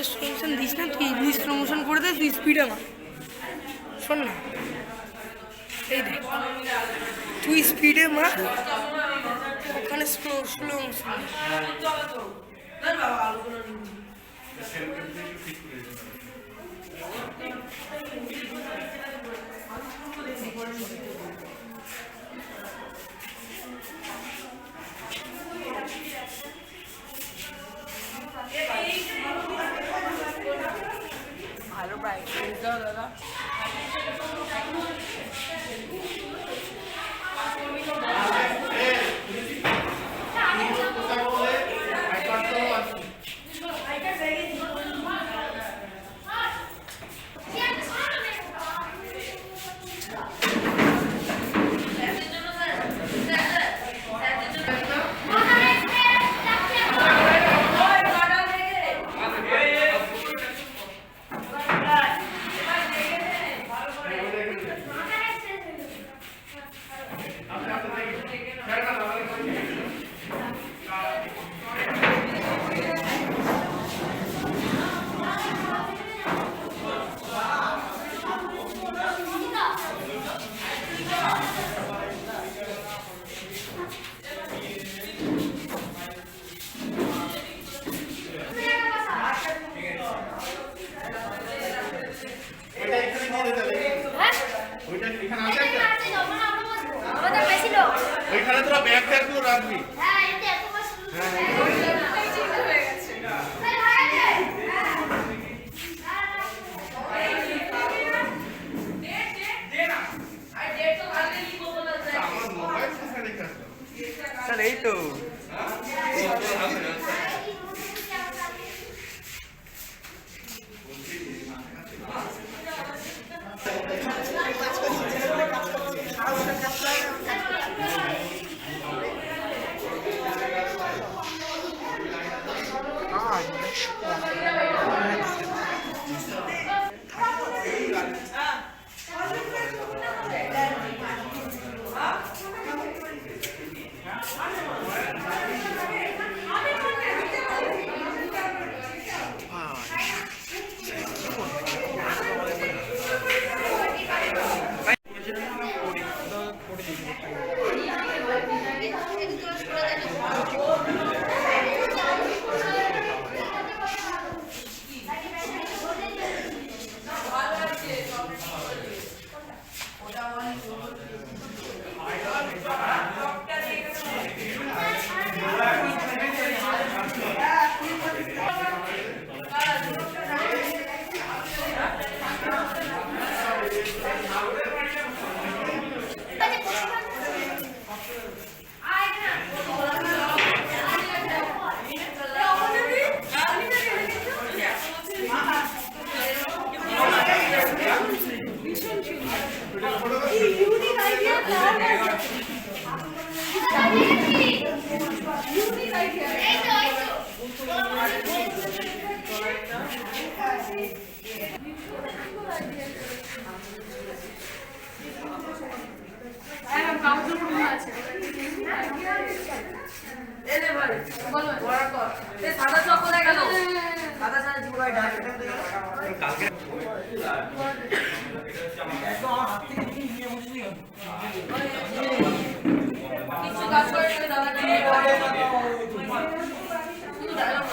একটা promotion this না, তুই ইংলিশ প্রমোশন করে দে, তুই স্পিডে মার। শোন না, এই দেখ, তুই স্পিডে মা ওখানে স্লো স্লো মোশন ভালো ব্রাইটনেস দাও দাদা ওইটা এখানে দিয়ে দে তাহলে ওইটা এখানে আছে একটা আমাদের বেশি লোক ওইখানে তোরা ব্যাগ ট্যাগগুলো রাখবি হ্যাঁ এতে এত মাস আমার মোবাইল কোথায় রেখে আসলাম স্যার এই তো। কিছু কাজ করে দাদাকে নিয়ে শুধু dialogue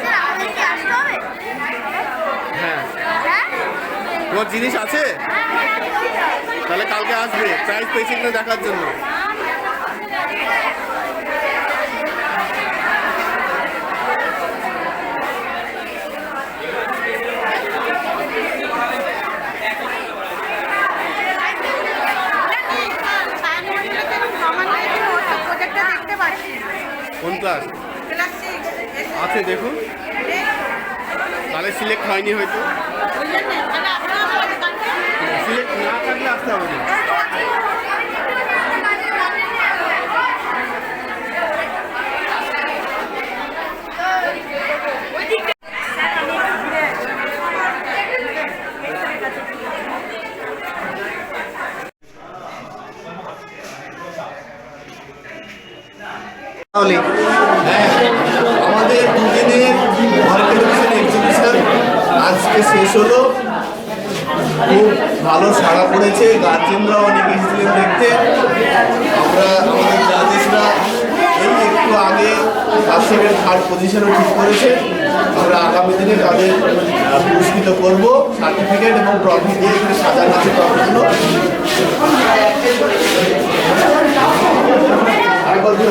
স্যার আমাদের কি আসতে হবে হ্যাঁ হ্যাঁ তোমার জিনিস আছে? তাহলে কালকে আসবে। প্রাইস পেয়েছি কিনা দেখার জন্য। কোন ক্লাস আছে দেখুন। তাহলে সিলেক্ট হয়নি হয়তো। সিলেক্ট না? থাকলে আসতে হবে না তাহলে হ্যাঁ আমাদের দুদিনের মার্কেটেশন এক্সিবিশন আজকে শেষ হলো খুব ভালো সাড়া পড়েছে অনেক এসেছিলেন দেখতে। আমরা আমাদের জাজেসরা এই একটু আগে সেকেন্ড থার্ড পজিশনও ঠিক করেছে। আমরা আগামী দিনে তাদের পুরস্কৃত করব। সার্টিফিকেট এবং ট্রফি দিয়ে সাজানো আছে ট্রফিগুলো আরেকবার দিন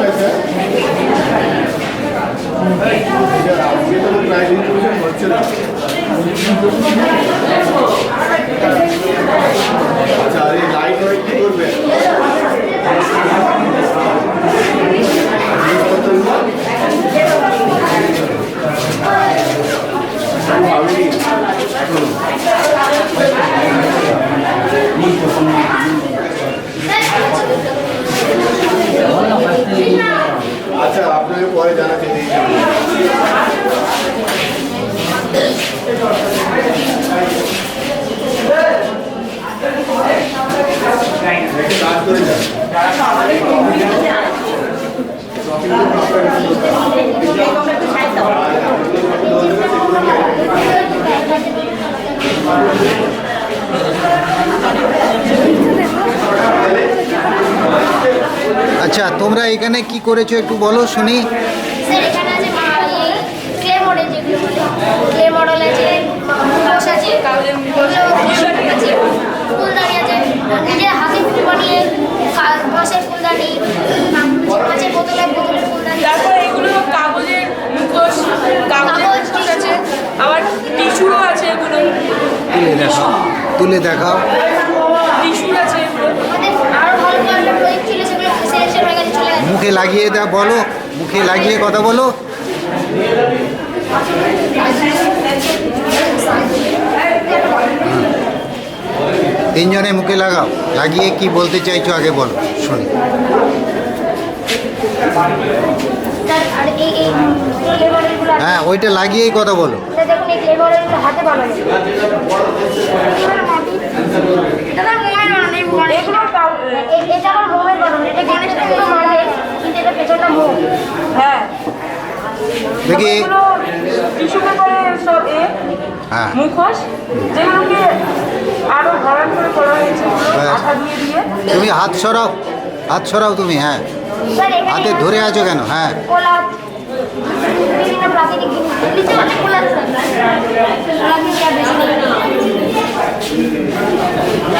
আছে আরেকবার সে এদিকে। আচ্ছা আর এই লাইট ওয়াইট কি করবে আচ্ছা আপনাকে পরে জানাচ্ছি দিয়ে যাবেন। একটু কাজ করে যান আচ্ছা তোমরা এখানে কি করেছ একটু বলো শুনি। স্যার এখানে আছে ক্লে মডেল যেগুলো বলে। ক্লে মডেল আছে মুখোশ আছে এগুলো আছে ফুলদানি আছে নিজের হাতে ফুল বানিয়ে বাঁশের ফুলদানি মাছের বোতলে বোতলের ফুলদানি তারপর এগুলো কাগজের মুখোশ কাগজ, আছে আবার টিস্যুও আছে এগুলো। তুলে দেখাও তুলে দেখাও। টিস্যুর আছে এগুলো। আমাদের আরও ভালো ভালো প্রজেক্ট ছিল মুখে লাগিয়ে দাও বলো মুখে লাগিয়ে কথা বলো। তিনজনে মুখে লাগাও লাগিয়ে কি বলতে চাইছো আগে বলো শুনি। হ্যাঁ ওইটা লাগিয়েই কথা বলো। হাতে হ্যাঁ। হ্যাঁ। তুমি হাত সরাও হাত সরাও তুমি হ্যাঁ। হাতে ধরে আছো কেন? হ্যাঁ। প্রাকৃতিক জিনিস এগুলিতে অনেকগুলো আছে প্রাকৃতিক আর বেশি নেই। এটা হচ্ছে রবীন্দ্রনাথ ঠাকুর এটা হচ্ছে একটা গণেশ।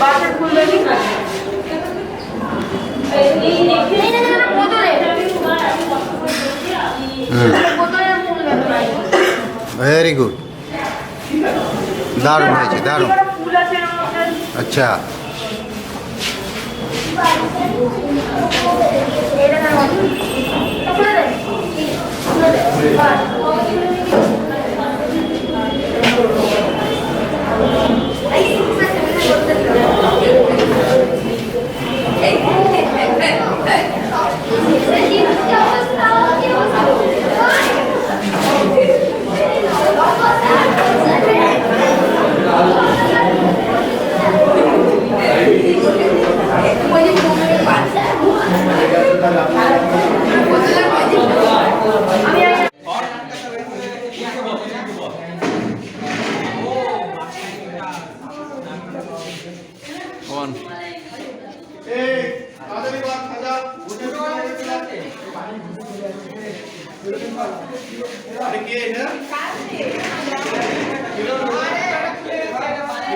বাসের ফুলদানি এই না, না, না, বোতলে বোতলের ফুল ব্যবহার ভেরি গুড দারুণ হয়েছে দারুণ। এখানে ফুল আছে এর মধ্যে আচ্ছা। এটা না Спасибо.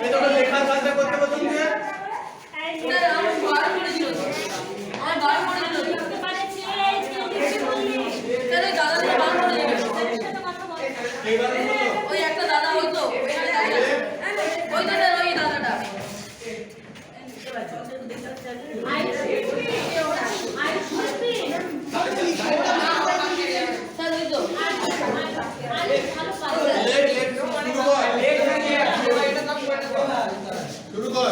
ভেতরে লেখার কাজটা করতে করতে দিয়ে ওই একটা দাদা হইতো ওইখানে দাঁড়িয়ে আছে। ওই দাদা ওই দাদাটা স্যার ওই তো লেট লেট শুরু কর শুরু কর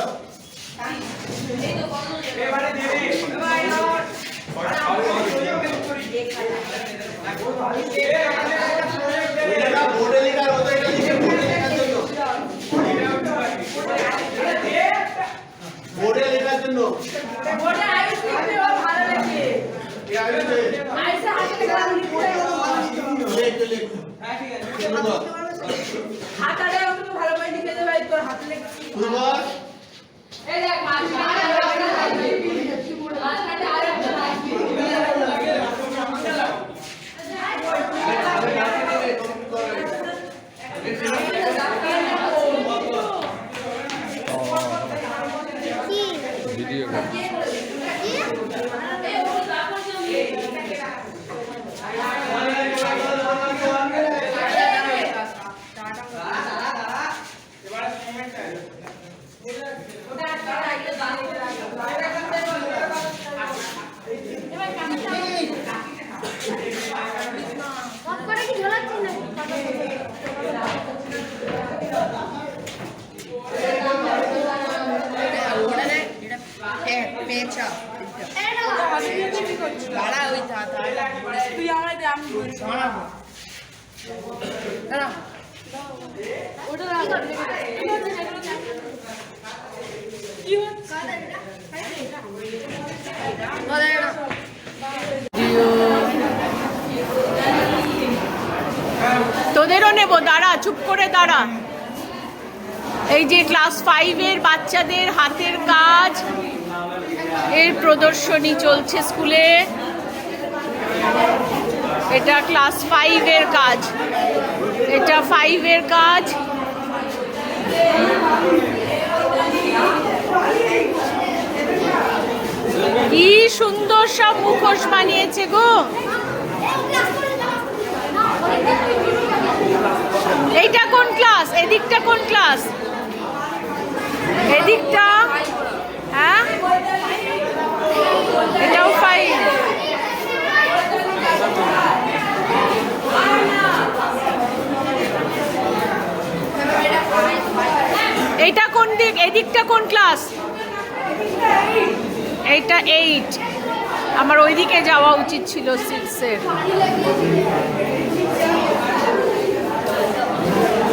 এটা বোর্ডে লেখা আর ওটা এটা লিখে বোর্ডে লেখার জন্য বোর্ডে লেখার জন্য এ আইছে লেখ লেখ শুরু কর শুরু কর করে কি ঝোলাচ্ছি না তুই আমার দে, আমি বলছি। কি হচ্ছে? তোদেরও নেব, দাঁড়া, চুপ করে দাঁড়া। এই যে ক্লাস ফাইভের বাচ্চাদের হাতের কাজ, এর প্রদর্শনী চলছে স্কুলে এটা ক্লাস ফাইভের কাজ। এটা ফাইভের কাজ। কি সুন্দর সব মুখোশ বানিয়েছে গো। এইটা কোন ক্লাস এদিকটা কোন ক্লাস এদিকটা হ্যাঁ এটাও ফাইভ এইটা কোন দিক এদিকটা কোন ক্লাস এইটা আমার ওইদিকে যাওয়া উচিত ছিল সিক্সের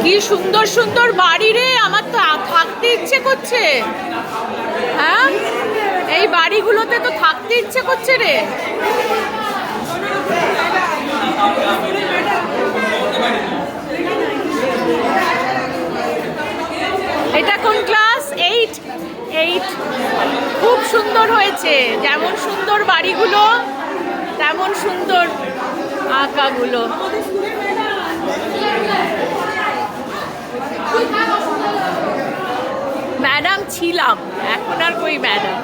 কি সুন্দর সুন্দর বাড়ি রে, আমার তো থাকতে ইচ্ছে করছে। হ্যাঁ? এই বাড়িগুলোতে তো থাকতে ইচ্ছে করছে রে। এটা কোন ক্লাস? এইট খুব সুন্দর হয়েছে। যেমন সুন্দর বাড়িগুলো, তেমন সুন্দর আঁকাগুলো। ম্যাডাম ছিলাম, এখন আর কই ম্যাডাম।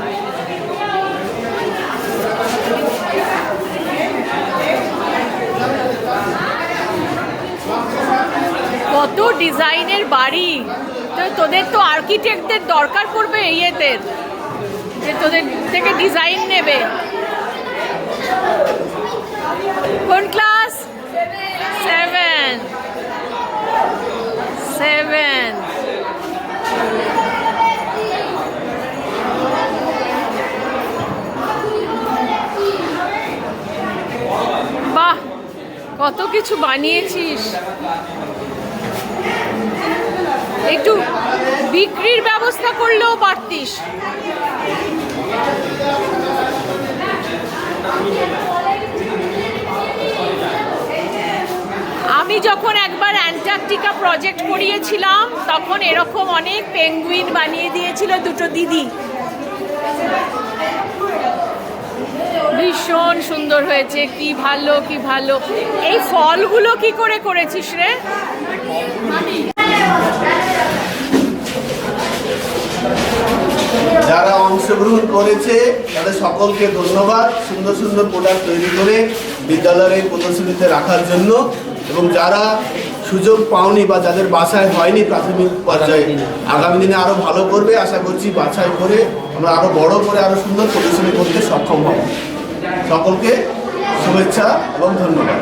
কত ডিজাইনের বাড়ি। তোদের তো আর্কিটেক্টদের দরকার পড়বে ইয়েদের যে তোদের থেকে ডিজাইন নেবে। কোন ক্লাস সেভেন সেভেন বাহ, কত কিছু বানিয়েছিস। একটু বিক্রির ব্যবস্থা করলেও পারতিস আমি যখন একবার অ্যান্টার্কটিকা প্রজেক্ট করিয়েছিলাম, তখন এরকম অনেক পেঙ্গুইন বানিয়ে দিয়েছিল দুটো দিদি। ভীষণ সুন্দর হয়েছে, কি ভালো কি ভালো। এই ফলগুলো কি করে করেছিস রে? যারা অংশগ্রহণ করেছে, তাদের সকলকে ধন্যবাদ। সুন্দর সুন্দর প্রোডাক্ট তৈরি করে বিদ্যালয়ের প্রদর্শনীতে রাখার জন্য এবং যারা সুযোগ পাওনি বা যাদের বাসায় হয়নি প্রাথমিক পর্যায়ে, আগামী দিনে আরও ভালো করবে আশা করছি বাছাই করে আমরা আরও বড় করে আরও সুন্দর প্রদর্শনী করতে সক্ষম হব। সকলকে শুভেচ্ছা এবং ধন্যবাদ।